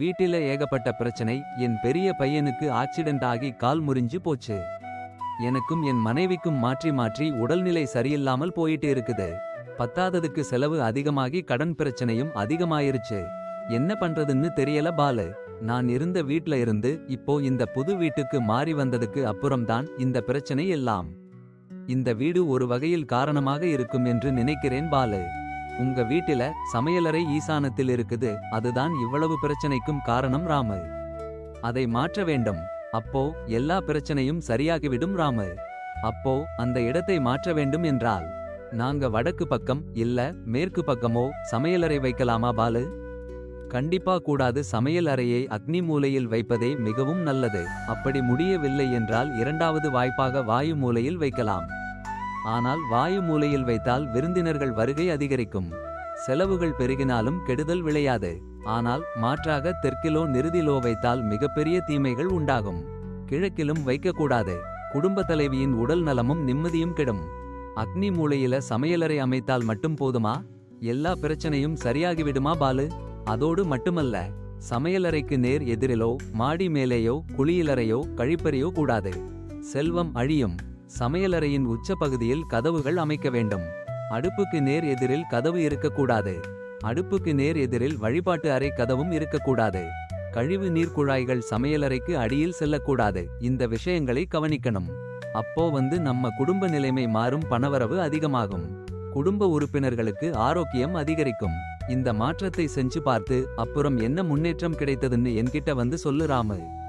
வீட்டில ஏகப்பட்ட பிரச்சனை என் பெரிய பையனுக்கு ஆக்சிடென்ட் ஆகி கால் முறிஞ்சு போச்சு. எனக்கும் என் மனைவிக்கும் மாற்றி மாற்றி உடல்நிலை சரியில்லாமல் போயிட்டு இருக்குது. பத்தாததுக்கு செலவு அதிகமாகி கடன் பிரச்சனையும் அதிகமாயிருச்சு. என்ன பண்றதுன்னு தெரியல பாலு. நான் இருந்த வீட்ல இருந்து இப்போ இந்த புது வீட்டுக்கு மாறி வந்ததுக்கு அப்புறம்தான் இந்த பிரச்சனை எல்லாம். இந்த வீடு ஒரு வகையில் காரணமாக இருக்கும் என்று நினைக்கிறேன் பாலு. உங்க வீட்டில சமையலறை ஈசானத்தில் இருக்குது அதுதான் இவ்வளவு பிரச்சனைக்கும் காரணம் ராமர். அதை மாற்ற வேண்டும். அப்போ எல்லா பிரச்சனையும் சரியாகிவிடும் ராமர். அப்போ அந்த இடத்தை மாற்ற வேண்டும் என்றால் நாங்க வடக்கு பக்கம் இல்ல மேற்கு பக்கமோ சமையலறை வைக்கலாமா பாலு? கண்டிப்பா கூடாது. சமையல் அறையை அக்னி மூலையில் வைப்பதே மிகவும் நல்லது. அப்படி முடியவில்லை என்றால் இரண்டாவது வாய்ப்பாக வாயு மூலையில் வைக்கலாம். ஆனால் வாயு மூலையில் வைத்தால் விருந்தினர்கள் வருகை அதிகரிக்கும். செலவுகள் பெருகினாலும் கெடுதல் விளையாது. ஆனால் மாற்றாக தெற்கிலோ நிறுதிலோ வைத்தால் மிகப்பெரிய தீமைகள் உண்டாகும். கிழக்கிலும் வைக்கக்கூடாது. குடும்ப தலைவியின் உடல் நலமும் நிம்மதியும் கெடும். அக்னி மூலையில சமையலறை அமைத்தால் மட்டும் போதுமா? எல்லா பிரச்சனையும் சரியாகிவிடுமா பாலு? அதோடு மட்டுமல்ல சமையலறைக்கு நேர் எதிரிலோ மாடி மேலேயோ குளியலறையோ கழிப்பறையோ கூடாது. செல்வம் அழியும். சமையலறையின் உச்ச பகுதியில் கதவுகள் அமைக்க வேண்டும். அடுப்புக்கு நேர் எதிரில் கதவு இருக்கக்கூடாது. அடுப்புக்கு நேர் எதிரில் வழிபாட்டு அறை கதவும் இருக்கக்கூடாது. கழிவு நீர் குழாய்கள் சமையலறைக்கு அடியில் செல்லக்கூடாது. இந்த விஷயங்களை கவனிக்கணும். அப்போ வந்து நம்ம குடும்ப நிலைமை மாறும் பணவரவு அதிகமாகும். குடும்ப உறுப்பினர்களுக்கு ஆரோக்கியம் அதிகரிக்கும். இந்த மாற்றத்தை செஞ்சு பார்த்து அப்புறம் என்ன முன்னேற்றம் கிடைத்ததுன்னு என்கிட்ட வந்து சொல்லு ராமு.